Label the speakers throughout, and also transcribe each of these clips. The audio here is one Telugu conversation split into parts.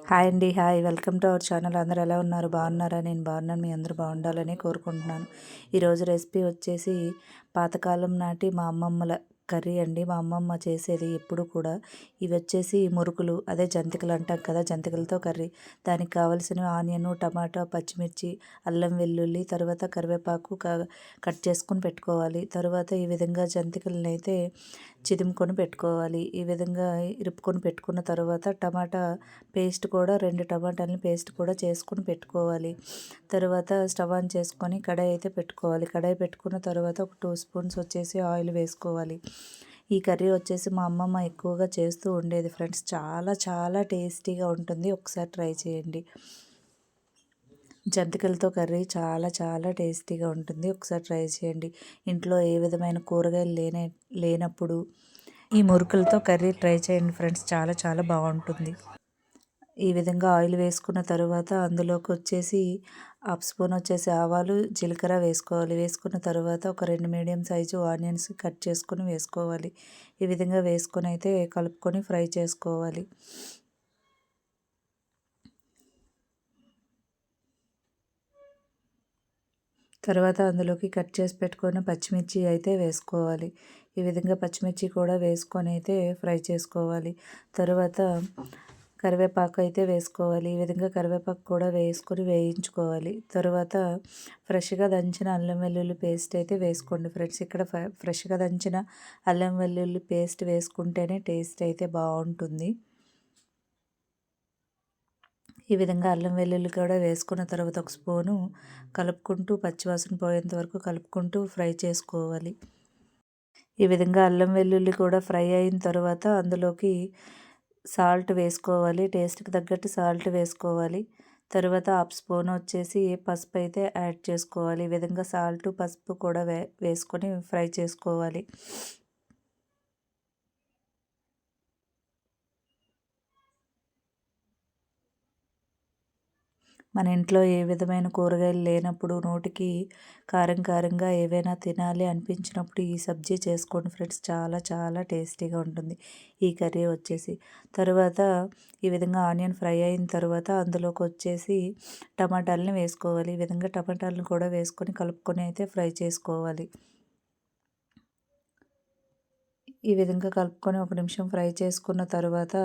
Speaker 1: హాయ్ అండి hi. Welcome to our channel. అందరూ ఎలా ఉన్నారు? బాగున్నారా? నేను బాగున్నాను. మీ అందరూ బాగుండాలని కోరుకుంటున్నాను. ఈరోజు రెసిపీ వచ్చేసి పాతకాలం నాటి మా అమ్మమ్మల కర్రీ అండి. మా అమ్మమ్మ చేసేది ఎప్పుడు కూడా ఇవి వచ్చేసి మురుకులు అదే జంతికలు అంటాం కదా జంతికలతో కర్రీ. దానికి కావలసిన ఆనియన్ టమాటా పచ్చిమిర్చి అల్లం వెల్లుల్లి తర్వాత కరివేపాకు కట్ చేసుకొని పెట్టుకోవాలి. తర్వాత ఈ విధంగా జంతికలను అయితే చిదుముకొని పెట్టుకోవాలి. ఈ విధంగా ఇరుపుకొని పెట్టుకున్న తర్వాత టమాటా పేస్ట్ కూడా రెండు టమాటాలని పేస్ట్ కూడా చేసుకొని పెట్టుకోవాలి. తర్వాత స్టవ్ ఆన్ చేసుకొని కడాయి అయితే పెట్టుకోవాలి. కడాయి పెట్టుకున్న తర్వాత ఒక టూ స్పూన్స్ వచ్చేసి ఆయిల్ వేసుకోవాలి. ఈ కర్రీ వచ్చేసి మా అమ్మమ్మ ఎక్కువగా చేస్తూ ఉండేది ఫ్రెండ్స్. చాలా చాలా టేస్టీగా ఉంటుంది. ఒకసారి ట్రై చేయండి. జంతికలతో కర్రీ చాలా చాలా టేస్టీగా ఉంటుంది. ఒకసారి ట్రై చేయండి. ఇంట్లో ఏ విధమైన కూరగాయలు లేనే లేనప్పుడు ఈ మురుకులతో కర్రీ ట్రై చేయండి ఫ్రెండ్స్. చాలా చాలా బాగుంటుంది. ఈ విధంగా ఆయిల్ వేసుకున్న తర్వాత అందులోకి వచ్చేసి హాఫ్ స్పూన్ వచ్చేసి ఆవాలు జీలకర్ర వేసుకోవాలి. వేసుకున్న తర్వాత ఒక రెండు మీడియం సైజు ఆనియన్స్ కట్ చేసుకొని వేసుకోవాలి. ఈ విధంగా వేసుకొని అయితే కలుపుకొని ఫ్రై చేసుకోవాలి. తర్వాత అందులోకి కట్ చేసి పెట్టుకున్న పచ్చిమిర్చి అయితే వేసుకోవాలి. ఈ విధంగా పచ్చిమిర్చి కూడా వేసుకొని అయితే ఫ్రై చేసుకోవాలి. తర్వాత కరివేపాకు అయితే వేసుకోవాలి. ఈ విధంగా కరివేపాకు కూడా వేసుకొని వేయించుకోవాలి. తర్వాత ఫ్రెష్గా దంచిన అల్లం వెల్లుల్లి పేస్ట్ అయితే వేసుకోండి ఫ్రెండ్స్. ఇక్కడ ఫ్రెష్గా దంచిన అల్లం వెల్లుల్లి పేస్ట్ వేసుకుంటేనే టేస్ట్ అయితే బాగుంటుంది. ఈ విధంగా అల్లం వెల్లుల్లి కూడా వేసుకున్న తర్వాత ఒక స్పూను కలుపుకుంటూ పచ్చివాసన పోయేంత వరకు కలుపుకుంటూ ఫ్రై చేసుకోవాలి. ఈ విధంగా అల్లం వెల్లుల్లి కూడా ఫ్రై అయిన తర్వాత అందులోకి సాల్ట్ వేసుకోవాలి టేస్ట్కి తగ్గట్టు సాల్ట్ వేసుకోవాలి. తర్వాత హాఫ్ స్పూన్ వచ్చేసి పసుపు అయితే యాడ్ చేసుకోవాలి. ఈ విధంగా సాల్ట్ పసుపు కూడా వే వేసుకొని ఫ్రై చేసుకోవాలి. మన ఇంట్లో ఏ విధమైన కూరగాయలు లేనప్పుడు నోటికి కారం కారంగా ఏవైనా తినాలి అనిపించినప్పుడు ఈ సబ్జీ చేసుకోండి ఫ్రెండ్స్. చాలా చాలా టేస్టీగా ఉంటుంది. ఈ కర్రీ వచ్చేసి తర్వాత ఈ విధంగా ఆనియన్ ఫ్రై అయిన తర్వాత అందులోకి వచ్చేసి టమాటాలని వేసుకోవాలి. ఈ విధంగా టమాటాలను కూడా వేసుకొని కలుపుకొని అయితే ఫ్రై చేసుకోవాలి. ఈ విధంగా కలుపుకొని ఒక నిమిషం ఫ్రై చేసుకున్న తర్వాత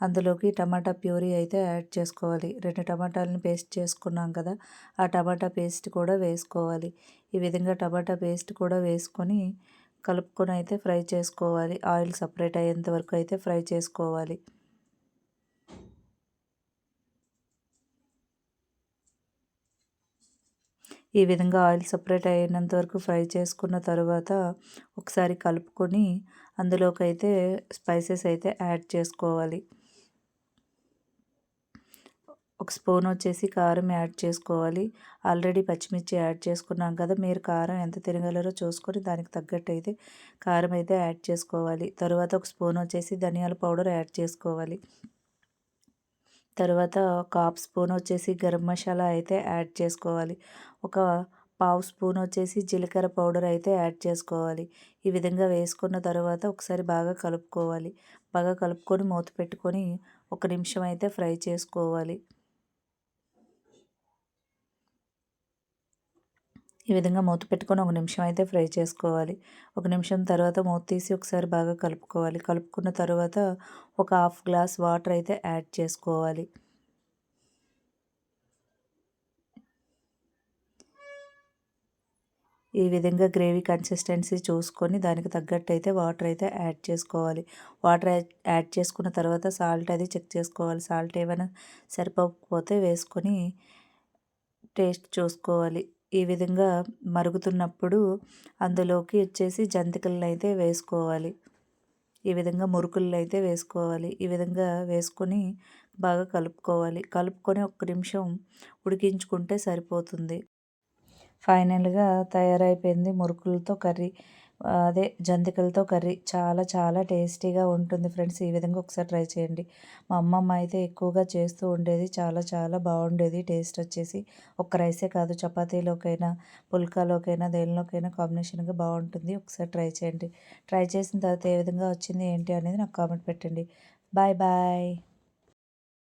Speaker 1: అందులోకి టమాటా ప్యూరీ అయితే యాడ్ చేసుకోవాలి. రెండు టమాటాలని పేస్ట్ చేసుకున్నాం కదా ఆ టమాటా పేస్ట్ కూడా వేసుకోవాలి. ఈ విధంగా టమాటా పేస్ట్ కూడా వేసుకొని కలుపుకొని అయితే ఫ్రై చేసుకోవాలి. ఆయిల్ సపరేట్ అయ్యేంత వరకు అయితే ఫ్రై చేసుకోవాలి. ఈ విధంగా ఆయిల్ సపరేట్ అయినంత వరకు ఫ్రై చేసుకున్న తర్వాత ఒకసారి కలుపుకొని అందులోకి అయితే స్పైసెస్ అయితే యాడ్ చేసుకోవాలి. ఒక స్పూన్ వచ్చేసి కారం యాడ్ చేసుకోవాలి. ఆల్రెడీ పచ్చిమిర్చి యాడ్ చేసుకున్నాం కదా మీరు కారం ఎంత తినగలరో చూసుకొని దానికి తగ్గట్టు అయితే కారం అయితే యాడ్ చేసుకోవాలి. తర్వాత ఒక స్పూన్ వచ్చేసి ధనియాల పౌడర్ యాడ్ చేసుకోవాలి. తర్వాత ఒక హాఫ్ స్పూన్ వచ్చేసి గరం మసాలా అయితే యాడ్ చేసుకోవాలి. ఒక పావు స్పూన్ వచ్చేసి జీలకర్ర పౌడర్ అయితే యాడ్ చేసుకోవాలి. ఈ విధంగా వేసుకున్న తర్వాత ఒకసారి బాగా కలుపుకోవాలి. బాగా కలుపుకొని మూత పెట్టుకొని ఒక నిమిషం అయితే ఫ్రై చేసుకోవాలి. ఈ విధంగా మూత పెట్టుకొని ఒక నిమిషం అయితే ఫ్రై చేసుకోవాలి. ఒక నిమిషం తర్వాత మూత తీసి ఒకసారి బాగా కలుపుకోవాలి. కలుపుకున్న తర్వాత ఒక హాఫ్ గ్లాస్ వాటర్ అయితే యాడ్ చేసుకోవాలి. ఈ విధంగా గ్రేవీ కన్సిస్టెన్సీ చూసుకొని దానికి తగ్గట్టు అయితే వాటర్ అయితే యాడ్ చేసుకోవాలి. వాటర్ యాడ్ చేసుకున్న తర్వాత సాల్ట్ అది చెక్ చేసుకోవాలి. సాల్ట్ ఏమైనా సరిపోకపోతే వేసుకొని టేస్ట్ చూసుకోవాలి. ఈ విధంగా మరుగుతున్నప్పుడు అందులోకి వచ్చేసి జంతికలను అయితే వేసుకోవాలి. ఈ విధంగా మురుకులు అయితే వేసుకోవాలి. ఈ విధంగా వేసుకొని బాగా కలుపుకోవాలి. కలుపుకొని ఒక్క నిమిషం ఉడికించుకుంటే సరిపోతుంది. ఫైనల్గా తయారైపోయింది మురుకులతో కర్రీ. అదే జంతికలతో కర్రీ చాలా చాలా టేస్టీగా ఉంటుంది ఫ్రెండ్స్. ఈ విధంగా ఒకసారి ట్రై చేయండి. మా అమ్మమ్మ అయితే ఎక్కువగా చేస్తూ ఉండేది చాలా చాలా బాగుండేది. టేస్ట్ వచ్చేసి ఒక్క రైసే కాదు చపాతీలోకైనా పుల్కాలోకైనా దేనిలోకైనా కాంబినేషన్గా బాగుంటుంది. ఒకసారి ట్రై చేయండి. ట్రై చేసిన తర్వాత ఏ విధంగా వచ్చింది ఏంటి అనేది నాకు కామెంట్ పెట్టండి. Bye bye.